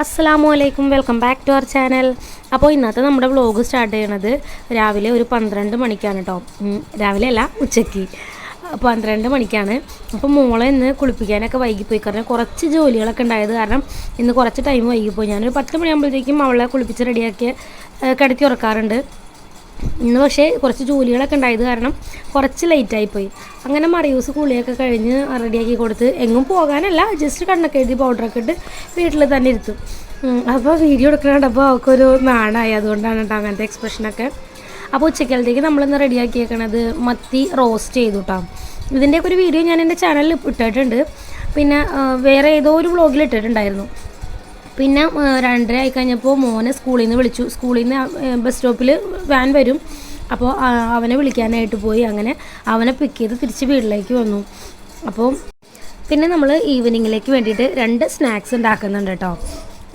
അസ്സലാമു വലൈക്കും welcome back to our channel. അപ്പോൾ ഇന്നത്തെ നമ്മുടെ വ്ളോഗ് സ്റ്റാർട്ട് ചെയ്യണത് രാവിലെ ഒരു പന്ത്രണ്ട് മണിക്കാണ് കേട്ടോ രാവിലെ അല്ല ഉച്ചയ്ക്ക് പന്ത്രണ്ട് മണിക്കാണ്. അപ്പോൾ മോളെ ഇന്ന് കുളിപ്പിക്കാനൊക്കെ വൈകിപ്പോയി. കാരണം കുറച്ച് ജോലികളൊക്കെ ഉണ്ടായത് കാരണം ഇന്ന് കുറച്ച് ടൈം വൈകിപ്പോയി. ഞാനൊരു പത്ത് മണിയാകുമ്പോഴത്തേക്കും അവളെ കുളിപ്പിച്ച് റെഡിയാക്കി കിടത്തി ഉറക്കാറുണ്ട്. ഇന്ന് പക്ഷേ കുറച്ച് ജോലികളൊക്കെ ഉണ്ടായത് കാരണം കുറച്ച് ലേറ്റായിപ്പോയി അങ്ങനെ മറിയൂസ് കുളിയൊക്കെ കഴിഞ്ഞ് റെഡിയാക്കി കൊടുത്ത് എങ്ങും പോകാനല്ല ജസ്റ്റ് കണ്ണൊക്കെ എഴുതി പൗഡറൊക്കെ ഇട്ട് വീട്ടിൽ തന്നെ ഇരുത്തും. അപ്പോൾ വീഡിയോ എടുക്കണപ്പോൾ അവൾക്കൊരു നാണായി. അതുകൊണ്ടാണ് കേട്ടോ അങ്ങനത്തെ എക്സ്പ്രഷനൊക്കെ അപ്പോൾ ഉച്ചക്കലത്തേക്ക് നമ്മളിന്ന് റെഡിയാക്കിയേക്കണത് മത്തി റോസ്റ്റ് ചെയ്തു കേട്ടോ ഇതിന്റെയൊക്കെ ഒരു വീഡിയോ ഞാൻ എന്റെ ചാനലിൽ ഇട്ടിട്ടുണ്ട്. പിന്നെ വേറെ ഏതോ ഒരു വ്ളോഗിൽ ഇട്ടിട്ടുണ്ടായിരുന്നു. പിന്നെ രണ്ടര ആയി കഴിഞ്ഞപ്പോൾ മോനെ സ്കൂളിൽ നിന്ന് വിളിച്ചു. സ്കൂളിൽ നിന്ന് ബസ് സ്റ്റോപ്പിൽ വാൻ വരും. അപ്പോൾ അവനെ വിളിക്കാനായിട്ട് പോയി. അങ്ങനെ അവനെ പിക്ക് ചെയ്ത് തിരിച്ച് വീട്ടിലേക്ക് വന്നു. അപ്പോൾ പിന്നെ നമ്മൾ ഈവനിങ്ങിലേക്ക് വേണ്ടിയിട്ട് രണ്ട് സ്നാക്സ് ഉണ്ടാക്കുന്നുണ്ട് കേട്ടോ.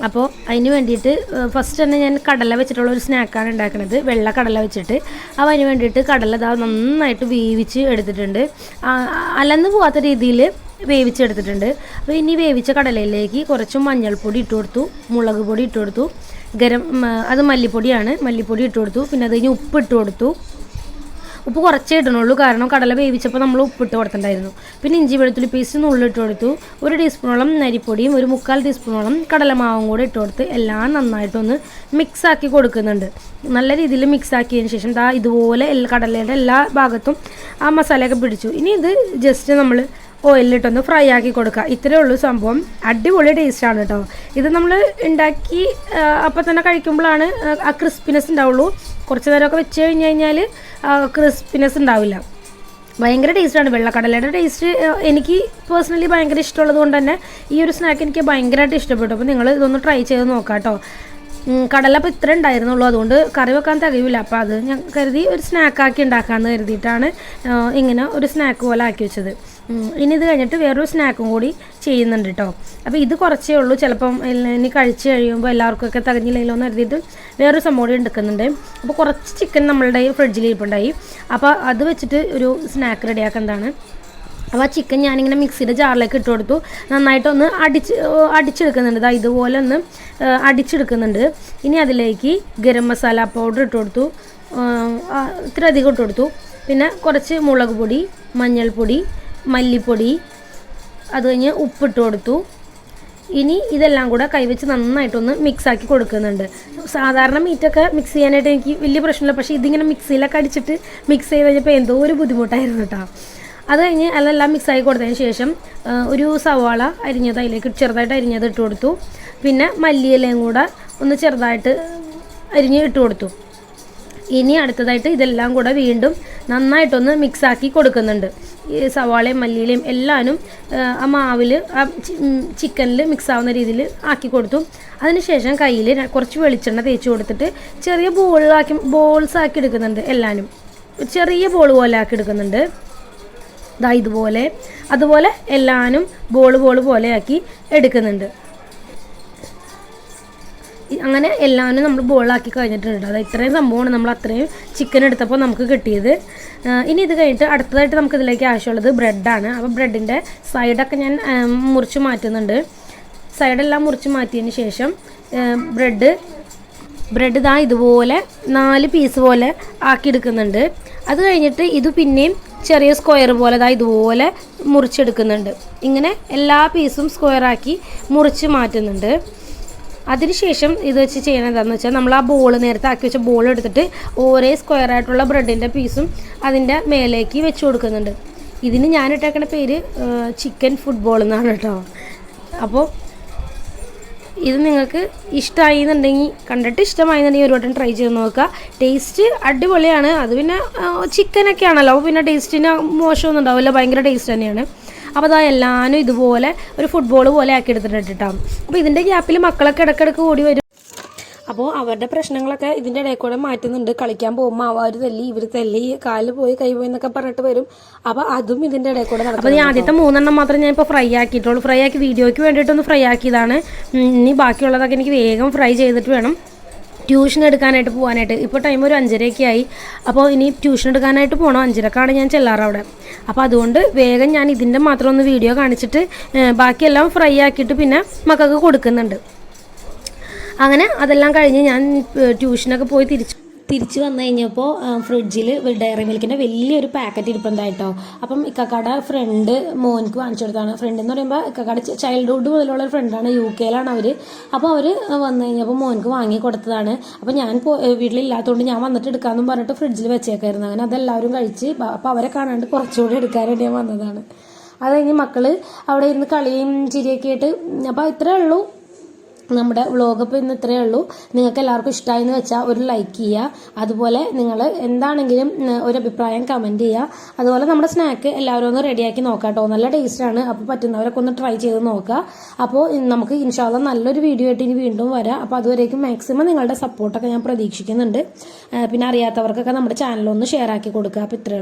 അപ്പോൾ അതിന് വേണ്ടിയിട്ട് ഫസ്റ്റ് തന്നെ ഞാൻ കടല വെച്ചിട്ടുള്ള ഒരു സ്നാക്കാണ് ഉണ്ടാക്കുന്നത് വെള്ള കടല വെച്ചിട്ട്. അപ്പോൾ അതിന് വേണ്ടിയിട്ട് കടല നന്നായിട്ട് വീവിച്ച് എടുത്തിട്ടുണ്ട്. അലന്ന് പോകാത്ത രീതിയിൽ വേവിച്ചെടുത്തിട്ടുണ്ട്. അപ്പോൾ ഇനി വേവിച്ച കടലയിലേക്ക് കുറച്ച് മഞ്ഞൾപ്പൊടി ഇട്ട് കൊടുത്തു മുളക് പൊടി ഇട്ട് കൊടുത്തു ഗരം അത് മല്ലിപ്പൊടിയാണ്. മല്ലിപ്പൊടി ഇട്ട് കൊടുത്തു പിന്നെ അത് കഴിഞ്ഞ് ഉപ്പ് ഇട്ട് കൊടുത്തു. ഉപ്പ് കുറച്ചേ ഇടണുള്ളൂ കാരണം കടല വേവിച്ചപ്പോൾ നമ്മൾ ഉപ്പിട്ട് കൊടുത്തിട്ടുണ്ടായിരുന്നു. പിന്നെ ഇഞ്ചി വെളുത്തുള്ളി പേസ്റ്റ് നുള്ളിട്ട് കൊടുത്തു. ഒരു ടീസ്പൂണോളം നരിപ്പൊടിയും ഒരു മുക്കാൽ ടീസ്പൂണോളം കടലമാവും കൂടെ ഇട്ട് കൊടുത്ത് എല്ലാം നന്നായിട്ടൊന്ന് മിക്സാക്കി കൊടുക്കുന്നുണ്ട്. നല്ല രീതിയിൽ മിക്സ് ആക്കിയതിന് ശേഷം ദാ ഇതുപോലെ കടലയുടെ എല്ലാ ഭാഗത്തും ആ മസാലയൊക്കെ പിടിച്ചു. ഇനി ഇത് ജസ്റ്റ് നമ്മൾ ഓയിലിട്ടൊന്ന് ഫ്രൈ ആക്കി കൊടുക്കുക. ഇത്രയേ ഉള്ളൂ സംഭവം. അടിപൊളി ടേസ്റ്റാണ് കേട്ടോ ഇത് നമ്മൾ ഉണ്ടാക്കി അപ്പം തന്നെ കഴിക്കുമ്പോഴാണ് ആ, ക്രിസ്പിനെസ് ഉണ്ടാവുള്ളൂ കുറച്ച് നേരമൊക്കെ വെച്ച് കഴിഞ്ഞ് കഴിഞ്ഞാൽ ക്രിസ്പിനെസ് ഉണ്ടാവില്ല ഭയങ്കര ടേസ്റ്റാണ് വെള്ളക്കടലയുടെ ടേസ്റ്റ് എനിക്ക് പേഴ്സണലി ഭയങ്കര ഇഷ്ടമുള്ളത് കൊണ്ട് തന്നെ ഈ ഒരു സ്നാക്ക് എനിക്ക് ഭയങ്കരമായിട്ട് ഇഷ്ടപ്പെട്ടു. അപ്പോൾ നിങ്ങൾ ഇതൊന്ന് ട്രൈ ചെയ്ത് നോക്കാം കേട്ടോ കടല അപ്പോൾ ഇത്ര ഉണ്ടായിരുന്നുള്ളൂ അതുകൊണ്ട് കറി വെക്കാൻ തികയില്ല അപ്പോൾ അത് ഞാൻ കരുതി ഒരു സ്നാക്കാക്കി ഉണ്ടാക്കാമെന്ന് കരുതിയിട്ടാണ് ഇങ്ങനെ ഒരു സ്നാക്ക് പോലെ ആക്കി വെച്ചത്. ഇനി ഇത് കഴിഞ്ഞിട്ട് വേറൊരു സ്നാക്കും കൂടി ചെയ്യുന്നുണ്ട് കേട്ടോ അപ്പോൾ ഇത് കുറച്ചേ ഉള്ളൂ. ചിലപ്പം ഇനി കഴിച്ച് കഴിയുമ്പോൾ എല്ലാവർക്കൊക്കെ തികഞ്ഞില്ലെങ്കിലോ എന്ന് കരുതിയിട്ട് വേറൊരു സംഭവം എടുക്കുന്നുണ്ട്. അപ്പോൾ കുറച്ച് ചിക്കൻ നമ്മളുടെ ഫ്രിഡ്ജിൽ ഇരിപ്പുണ്ടായി. അപ്പോൾ അത് വെച്ചിട്ട് ഒരു സ്നാക്ക് റെഡിയാക്കുന്നതാണ് അപ്പോൾ ആ ചിക്കൻ ഞാനിങ്ങനെ മിക്സിയുടെ ജാറിലേക്ക് ഇട്ട് കൊടുത്തു. നന്നായിട്ടൊന്ന് അടിച്ച് അടിച്ചെടുക്കുന്നുണ്ട്. ദാ ഇതുപോലെ ഒന്ന് അടിച്ചെടുക്കുന്നുണ്ട്. ഇനി അതിലേക്ക് ഗരം മസാല പൗഡർ ഇട്ട് കൊടുത്തു. ഇത്ര അധികം ഇട്ട് കൊടുത്തു. പിന്നെ കുറച്ച് മുളക് പൊടി മഞ്ഞൾപ്പൊടി മല്ലിപ്പൊടി അത് കഴിഞ്ഞ് ഉപ്പിട്ട് കൊടുത്തു. ഇനി ഇതെല്ലാം കൂടെ കൈവച്ച് നന്നായിട്ടൊന്ന് മിക്സാക്കി കൊടുക്കുന്നുണ്ട്. സാധാരണ മീറ്റൊക്കെ മിക്സ് ചെയ്യാനായിട്ട് എനിക്ക് വലിയ പ്രശ്നമില്ല. പക്ഷേ ഇതിങ്ങനെ മിക്സിയിലൊക്കെ അടിച്ചിട്ട് മിക്സ് ചെയ്ത് കഴിഞ്ഞപ്പോൾ എന്തോ ഒരു ബുദ്ധിമുട്ടായിരുന്നു കേട്ടോ. അത് കഴിഞ്ഞ് അതെല്ലാം മിക്സാക്കി കൊടുത്തതിന് ശേഷം ഒരു സവാള അരിഞ്ഞത് അതിലേക്ക് ചെറുതായിട്ട് അരിഞ്ഞത് ഇട്ട് കൊടുത്തു. പിന്നെ മല്ലിയിലയും കൂടെ ഒന്ന് ചെറുതായിട്ട് അരിഞ്ഞ് ഇട്ട് കൊടുത്തു. ഇനി അടുത്തതായിട്ട് ഇതെല്ലാം കൂടെ വീണ്ടും നന്നായിട്ടൊന്ന് മിക്സാക്കി കൊടുക്കുന്നുണ്ട്. സവാളയും മല്ലിയിലയും എല്ലാനും ആ, മാവിൽ ആ ചിക്കനിൽ മിക്സ് ആവുന്ന രീതിയിൽ ആക്കി കൊടുത്തു. അതിനുശേഷം കയ്യിൽ കുറച്ച് വെളിച്ചെണ്ണ തേച്ച് കൊടുത്തിട്ട് ചെറിയ ബോളിലാക്കി ബോൾസ് ആക്കി എടുക്കുന്നുണ്ട് എല്ലാനും. ചെറിയ ബോൾ പോലെ ആക്കി എടുക്കുന്നുണ്ട്. ഇതാ ഇതുപോലെ. അതുപോലെ എല്ലാനും ബോൾ ബോൾ പോലെ ആക്കി എടുക്കുന്നുണ്ട്. അങ്ങനെ എല്ലാവരും നമ്മൾ ബോളാക്കി കഴിഞ്ഞിട്ടുണ്ട്. അത് ഇത്രയും സംഭവമാണ് നമ്മൾ അത്രയും ചിക്കൻ എടുത്തപ്പോൾ നമുക്ക് കിട്ടിയത്. ഇനി ഇത് കഴിഞ്ഞിട്ട് അടുത്തതായിട്ട് നമുക്ക് ഇതിലേക്ക് ആവശ്യമുള്ളത് ബ്രെഡാണ്. അപ്പോൾ ബ്രെഡിന്റെ സൈഡൊക്കെ ഞാൻ മുറിച്ച് മാറ്റുന്നുണ്ട്. സൈഡെല്ലാം മുറിച്ച് മാറ്റിയതിന് ശേഷം ബ്രെഡ് ബ്രെഡ് ഇതാ ഇതുപോലെ നാല് പീസ് പോലെ ആക്കിയെടുക്കുന്നുണ്ട്. അത് കഴിഞ്ഞിട്ട് ഇത് പിന്നെയും ചെറിയ സ്ക്വയർ പോലെ ഇതാ ഇതുപോലെ മുറിച്ചെടുക്കുന്നുണ്ട്. ഇങ്ങനെ എല്ലാ പീസും സ്ക്വയറാക്കി മുറിച്ച് മാറ്റുന്നുണ്ട്. അതിനുശേഷം ഇത് വെച്ച് ചെയ്യണം എന്താണെന്ന് വെച്ചാൽ നമ്മൾ ആ ബോൾ നേരത്തെ ആക്കി വെച്ച ബോൾ എടുത്തിട്ട് ഒരേ സ്ക്വയർ ആയിട്ടുള്ള ബ്രെഡിന്റെ പീസും അതിന്റെ മേലേക്ക് വെച്ച് കൊടുക്കുന്നുണ്ട്. ഇതിന് ഞാൻ ഇട്ടേക്കുന്ന പേര് ചിക്കൻ ഫുട്ബോൾ എന്നാണ് കേട്ടോ. അപ്പോൾ ഇത് നിങ്ങൾക്ക് ഇഷ്ടമായി എന്നുണ്ടെങ്കിൽ കണ്ടിട്ട് ഇഷ്ടമായി എന്നുണ്ടെങ്കിൽ ഒരു വട്ടം ട്രൈ ചെയ്ത് നോക്കുക ടേസ്റ്റ് അടിപൊളിയാണ്. അത് പിന്നെ ചിക്കനൊക്കെ ആണല്ലോ അപ്പോൾ പിന്നെ ടേസ്റ്റിന് മോശമൊന്നും ഉണ്ടാവില്ല. ഭയങ്കര ടേസ്റ്റ് തന്നെയാണ്. അപ്പോൾ അതാ എല്ലാവരും ഇതുപോലെ ഒരു ഫുട്ബോൾ പോലെ ആക്കി എടുത്തിട്ടുണ്ട് കേട്ടോ അപ്പോൾ ഇതിന്റെ ഗ്യാപ്പിൽ മക്കളൊക്കെ ഇടയ്ക്കിടയ്ക്ക് ഓടി വരും. അപ്പോൾ അവരുടെ പ്രശ്നങ്ങളൊക്കെ ഇതിന്റെ ഇടയിൽ കൂടെ മാറ്റുന്നുണ്ട്. കളിക്കാൻ പോകുമ്പോൾ അവർ തല്ലി ഇവർ തല്ലി കാലിൽ പോയി കൈ പോയി എന്നൊക്കെ പറഞ്ഞിട്ട് വരും. അപ്പോൾ അതും ഇതിന്റെ ഇടയിൽ കൂടെ നടക്കും അപ്പോൾ ഈ ആദ്യത്തെ മൂന്നെണ്ണം മാത്രം ഞാൻ ഇപ്പോൾ ഫ്രൈ ആക്കിയിട്ടുള്ളൂ. ഫ്രൈ ആക്കി വീഡിയോയ്ക്ക് വേണ്ടിയിട്ടൊന്ന് ഫ്രൈ ആക്കിയതാണ്. ഇനി ബാക്കിയുള്ളതൊക്കെ എനിക്ക് വേഗം ഫ്രൈ ചെയ്തിട്ട് വേണം. ട്യൂഷൻ എടുക്കാനായിട്ട് പോകാനായിട്ട് ഇപ്പോൾ ടൈം ഒരു അഞ്ചരയൊക്കെ ആയി. അപ്പോൾ ഇനി ട്യൂഷൻ എടുക്കാനായിട്ട് പോകണം അഞ്ചരക്കാണ് ഞാൻ ചെല്ലാറ് അവിടെ. അപ്പോൾ അതുകൊണ്ട് വേഗം ഞാൻ ഇതിന്റെ മാത്രം ഒന്ന് വീഡിയോ കാണിച്ചിട്ട് ബാക്കിയെല്ലാം ഫ്രൈ ആക്കിയിട്ട് പിന്നെ മക്കൾക്ക് കൊടുക്കുന്നുണ്ട്. അങ്ങനെ അതെല്ലാം കഴിഞ്ഞ് ഞാൻ ട്യൂഷനൊക്കെ പോയി തിരിച്ചു തിരിച്ച് വന്നു കഴിഞ്ഞപ്പോൾ ഫ്രിഡ്ജിൽ ഡയറി മിൽക്കിന്റെ വലിയൊരു പാക്കറ്റ് ഇരിപ്പുണ്ടായിട്ടോ അപ്പം ഇക്കക്കാട ഫ്രണ്ട് മോൻക്ക് വാങ്ങിച്ചു കൊടുത്താണ്. ഫ്രണ്ട് എന്ന് പറയുമ്പോൾ ഇക്കക്കാട് ചൈൽഡ്ഹുഡ് മുതലുള്ള ഒരു ഫ്രണ്ടാണ് യു കെയിലാണ് അവർ അപ്പോൾ അവർ വന്നു കഴിഞ്ഞപ്പോൾ മോൻക്ക് വാങ്ങി കൊടുത്തതാണ്. അപ്പോൾ ഞാൻ വീട്ടിലില്ലാത്തതുകൊണ്ട് ഞാൻ വന്നിട്ട് എടുക്കാമെന്നും പറഞ്ഞിട്ട് ഫ്രിഡ്ജിൽ വെച്ചേക്കായിരുന്നു. അങ്ങനെ അതെല്ലാവരും കഴിച്ച് അപ്പോൾ അവരെ കാണാണ്ട് കുറച്ചുകൂടി എടുക്കാൻ വേണ്ടി ഞാൻ വന്നതാണ്. അത് കഴിഞ്ഞ് മക്കൾ അവിടെ ഇരുന്ന് കളിയും ചിരിയൊക്കെ ആയിട്ട് അപ്പോൾ ഇത്രേ ഉള്ളൂ. നമ്മുടെ വ്ളോഗ് ഇപ്പോൾ ഇന്ന് ഇത്രയേ ഉള്ളൂ. നിങ്ങൾക്ക് എല്ലാവർക്കും ഇഷ്ടമായി എന്ന് വെച്ചാൽ ഒരു ലൈക്ക് ചെയ്യുക. അതുപോലെ നിങ്ങൾ എന്താണെങ്കിലും ഒരു അഭിപ്രായം കമന്റ് ചെയ്യുക. അതുപോലെ നമ്മുടെ സ്നാക്ക് എല്ലാവരും ഒന്ന് റെഡിയാക്കി നോക്കാം കേട്ടോ നല്ല ടേസ്റ്റാണ് അപ്പോൾ പറ്റുന്നവരൊക്കെ ഒന്ന് ട്രൈ ചെയ്ത് നോക്കുക അപ്പോൾ നമുക്ക് ഇൻഷാല്ല നല്ലൊരു വീഡിയോ ആയിട്ട് ഇനി വീണ്ടും വരാം. അപ്പോൾ അതുവരേക്കും മാക്സിമം നിങ്ങളുടെ സപ്പോർട്ടൊക്കെ ഞാൻ പ്രതീക്ഷിക്കുന്നുണ്ട്. പിന്നെ അറിയാത്തവർക്കൊക്കെ നമ്മുടെ ചാനലൊന്ന് ഷെയർ ആക്കി കൊടുക്കുക അപ്പോൾ ഇത്രയേ